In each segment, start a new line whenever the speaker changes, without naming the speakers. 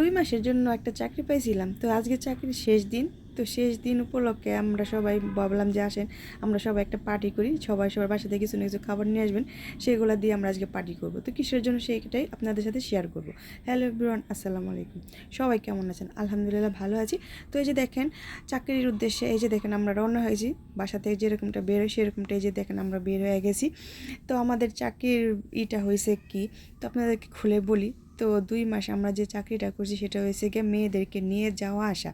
দুই মাসের জন্য একটা চাকরি পাইছিলাম। তো আজকে চাকরির শেষ দিন। তো শেষ দিন উপলক্ষে আমরা সবাই ভাবলাম যে আসেন, আমরা সবাই একটা পার্টি করি। সবাই সবার বাসা থেকে কিছু না কিছু খাবার নিয়ে আসবেন। সেগুলো দিয়ে আমরা আজকে পার্টি করব। তো কিসের জন্য সেইটাই আপনাদের সাথে শেয়ার করব। হ্যালো এভরিওয়ান আসসালামু আলাইকুম। সবাই কেমন আছেন? আলহামদুলিল্লাহ ভালো আছি। তো এই যে দেখেন, চাকরির উদ্দেশ্যে এই যে দেখেন আমরা রওনা হয়েছি। বাসা থেকে যেরকমটা বের হয় সেরকমটা এই যে দেখেন আমরা বের হয়ে গেছি। তো আমাদের চাকরির ইটা হয়েছে কি? তো আপনাদেরকে খুলে বলি। তো দুই মাস আমরা যে চাকরিটা করছি সেটা হয়েছে গিয়ে মেয়েদেরকে নিয়ে যাওয়া আসা।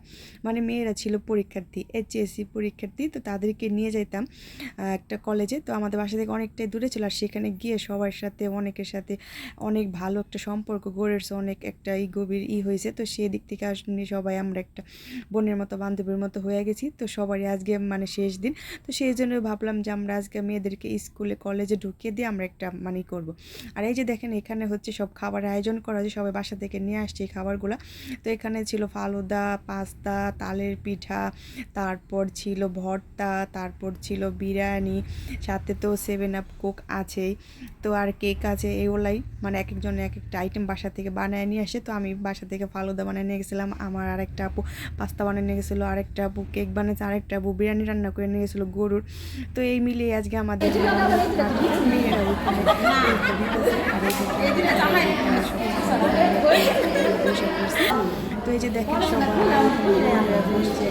মানে মেয়েরা ছিল পরীক্ষার্থী এইচএসসি পরীক্ষার্থী, তো তাদেরকে নিয়ে যেতাম একটা কলেজে তো আমাদের বাসা থেকে অনেকটাই দূরে ছিল আর সেখানে গিয়ে সবার সাথে, অনেকের সাথে অনেক ভালো একটা সম্পর্ক গড়ে অনেক একটা ই গভীর ই হয়েছে। তো সেই দিক থেকে আসলে সবাই আমরা একটা বোনের মতো, বান্ধবীর মতো হয়ে গেছি। তো সবারই আজকে মানে শেষ দিন। তো সেই জন্য ভাবলাম যে আমরা আজকে মেয়েদেরকে স্কুলে কলেজে ঢুকিয়ে দিয়ে আমরা একটা মানে করব। আর এই যে দেখেন এখানে হচ্ছে সব খাবার আয়োজন করা হয়েছে সবাই বাসা থেকে নিয়ে আসছে এই খাবারগুলো তো এখানে ছিল ফালুদা পাস্তা তালের পিঠা তারপর ছিল ভর্তা তারপর ছিল বিরিয়ানি সাথে তো সেভেন আপ কোক আছেই তো আর কেক আছে এগুলাই মানে এক একজন এক একটা আইটেম বাসা থেকে বানায় নিয়ে আসে তো আমি বাসা থেকে ফালুদা বানিয়ে নিয়ে গেছিলাম আমার আরেকটা আপু পাস্তা বানিয়ে নিয়ে গেছিল আরেকটা আপু কেক বানিয়েছে আরেকটা আপু বিরিয়ানি রান্না করে নিয়ে গেছিল গরুর তো এই মিলিয়ে আজকে আমাদের মেয়েরা ওইখানে পরীক্ষা দিতেছে আর এইদিকে আমরা সবাই বসে পড়ছি। তো এই যে দেখেন সবাই বসছে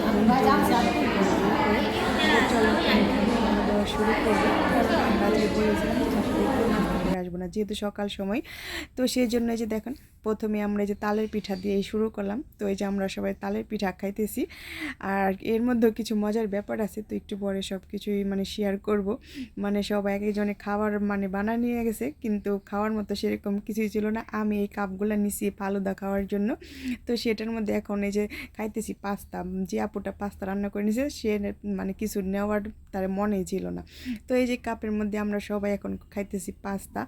শুরু করব। বলেছিলাম যে আসলে একটু নাস্তা করে আসব না, যেহেতু সকাল সময়। তো সেই জন্য যে দেখেন, প্রথমে আমরা যে তালের পিঠা দিয়ে শুরু করলাম। তো এই যে আমরা সবাই তালের পিঠা খাইতেছি। আর এর মধ্যেও কিছু মজার ব্যাপার আছে, তো একটু পরে সব কিছুই মানে শেয়ার করব। মানে সবাই এক একজনে খাবার মানে বানা নিয়ে গেছে, কিন্তু খাওয়ার মতো সেরকম কিছুই ছিল না। আমি এই কাপগুলো নিছি ফালুদা খাওয়ার জন্য। তো সেটার মধ্যে এখন এই যে খাইতেছি পাস্তা। যে আপুটা পাস্তা রান্না করে নিছে, সে মানে কিছু নেওয়ার তার মনেই ছিল না। তো এই যে কাপের মধ্যে আমরা সবাই এখন খাইতেছি পাস্তা।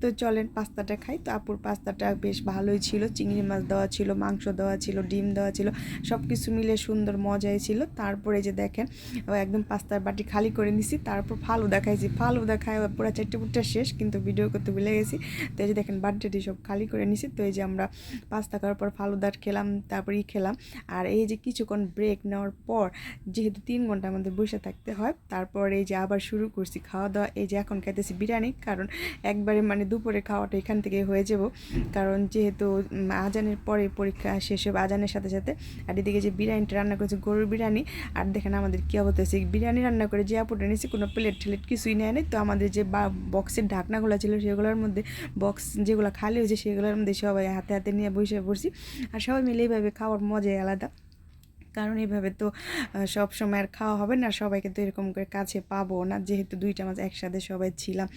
তো চলেন পাস্তাটা খাই। তো আপুর পাস্তাটা বেশ ভালোই ছিল। চিংড়ি মাছ দেওয়া ছিল, মাংস দেওয়া ছিল, ডিম দেওয়া ছিল সব কিছু মিলে সুন্দর মজাই ছিল। তারপরে যে দেখেন একদম পাস্তার বাটি খালি করে নিছি। তারপর ফালুদা খাইছি। ফালুদা খাই পুরো চারটে পুটটা শেষ, কিন্তু ভিডিও করতে ভুলে গেছি। তো এই যে দেখেন বার্থডেটি সব খালি করে নিছি। তো এই যে আমরা পাস্তা খাওয়ার পর ফালুদার খেলাম তারপর ই খেলাম। আর এই যে কিছুক্ষণ ব্রেক নেওয়ার পর, যেহেতু তিন ঘণ্টা আমাদের বসে থাকতে হয়, তারপর এই যে আবার শুরু করছি খাওয়া দাওয়া এই যে এখন খাইতেছি বিরিয়ানি, কারণ একবারে মানে দুপুরে খাওয়াটা এখান থেকে হয়ে যাব। কারণ যেহেতু আজানের পরে পরীক্ষা শেষ হবে আজানের সাথে সাথে। আর এদিকে যে বিরিয়ানিটা রান্না করেছে, গরুর বিরিয়ানি। আর দেখেন আমাদের কী অবস্থা হয়েছে। বিরিয়ানি রান্না করে যে আপুটা নিয়েছি কোনো প্লেট ঠেলেট কিছুই নেয় নাই। তো আমাদের যে বা বক্সের ঢাকনাগুলো ছিল, সেগুলোর মধ্যে বক্স যেগুলো খালি হয়েছে, সেগুলোর মধ্যে সবাই হাতে হাতে নিয়ে বসে পড়ছি। আর সবাই মিলে এইভাবে খাওয়ার মজাই আলাদা। কারণ এইভাবে তো সব সময় আর খাওয়া হবে না, সবাইকে তো এরকম করে কাছে পাবো না। যেহেতু দুইটা মাস একসাথে সবাই ছিলাম,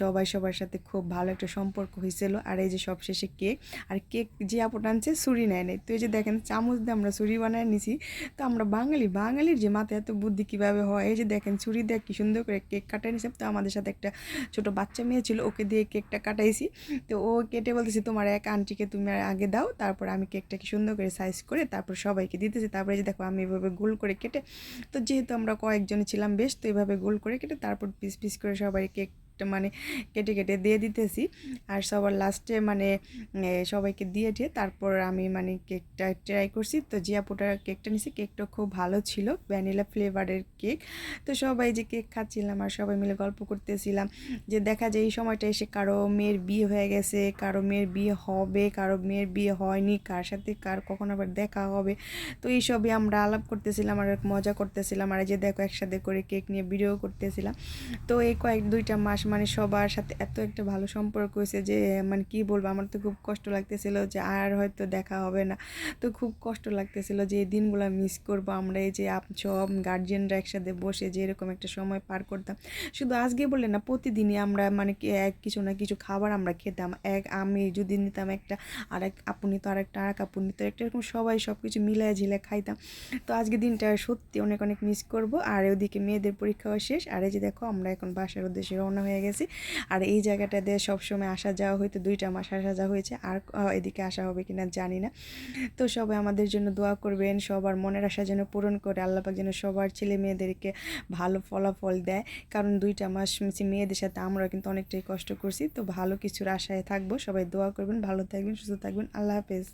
সবাই সবার সাথে খুব ভালো একটা সম্পর্ক হয়েছিল আর এই যে সব শেষে কেক, আর কেক যে আপুটা আনছে ছুরি নেয় নাই। তো এই যে দেখেন, চামচ দিয়ে আমরা ছুরি বানায় নিছি। তো আমরা বাঙালি, বাঙালির যে মাথায় এত বুদ্ধি কীভাবে হয়? এই যে দেখেন, ছুরি দিয়ে কি সুন্দর করে কেক কাটাই নিছে। তো আমাদের সাথে একটা ছোট বাচ্চা মেয়ে ছিল, ওকে দিয়ে কেকটা কাটাইছি। তো ও কেটে বলতেছি, তোমার এক আন্টিকে তুমি আগে দাও, তারপর আমি কেকটাকে সুন্দর করে সাইজ করে তারপর সবাইকে দিতেছি। তারপরে যে দেখো আমি এভাবে গোল করে কেটে, তো যেহেতু আমরা কয়েকজন ছিলাম বেশ, তো এভাবে গোল করে কেটে তারপর পিস পিস করে সবাই কেক মানে কেটে কেটে দিয়ে দিতেছি। আর সবার লাস্টে মানে সবাইকে দিয়ে দিয়ে তারপর আমি মানে কেকটা ট্রাই করছি। তো জিয়াপুটার কেকটা নিছি কেকটা খুব ভালো ছিল, ভ্যানিলা ফ্লেভারের কেক। তো সবাই যে কেক খাচ্ছিলাম আর সবাই মিলে গল্প করতেছিলাম যে দেখা যায় এই সময়টা এসে কারও মেয়ের বিয়ে হয়ে গেছে, কারও মেয়ের বিয়ে হবে, কারও মেয়ের বিয়ে হয়নি, কার সাথে কার কখন আবার দেখা হবে। তো এইসবই আমরা আলাপ করতেছিলাম আর মজা করতেছিলাম। আর যে দেখো একসাথে করে কেক নিয়ে ভিডিও করতেছিলাম। তো এই কয়েক দুইটা মাস মানে সবার সাথে এত একটা ভালো সম্পর্ক হয়েছে যে মানে কি বলব, আমার তো খুব কষ্ট লাগতেছিল যে আর হয়তো দেখা হবে না। তো খুব কষ্ট লাগতেছিল যে এই দিনগুলো মিস করব আমরা, এই যে সব গার্জিয়ানরা একসাথে বসে যে এরকম একটা সময় পার করতাম। শুধু আজকে বলে না, প্রতিদিনই আমরা মানে এক কিছু না কিছু খাবার আমরা খেতাম। এক আমি যদি নিতাম একটা, আর এক আপু নিত, আর একটা আর এক আপু নিত, একটা এরকম সবাই সব কিছু মিলায় ঝিলে খাইতাম। তো আজকে দিনটা সত্যি অনেক অনেক মিস করব। আর ওদিকে মেয়েদের পরীক্ষাও শেষ। আর এই যে দেখো, আমরা এখন বাসার উদ্দেশ্যে রওনা হয়ে গেছি। আর এই জায়গাটাতে সবসময় আসা যাওয়া হয়তো দুইটা মাস আসা যাওয়া হয়েছে। আর এদিকে আসা হবে কিনা জানি না। তো সবাই আমাদের জন্য দোয়া করবেন, সবার মনের আশা যেন পূরণ করে আল্লাপাক যেন সবার ছেলে মেয়েদেরকে ভালো ফলাফল দেয়। কারণ দুইটা মাস মেয়েদের সাথে আমরা কিন্তু অনেকটাই কষ্ট করছি। তো ভালো কিছুর আশায় থাকব। সবাই দোয়া করবেন, ভালো থাকবেন, সুস্থ থাকবেন। আল্লাহ হাফেজ।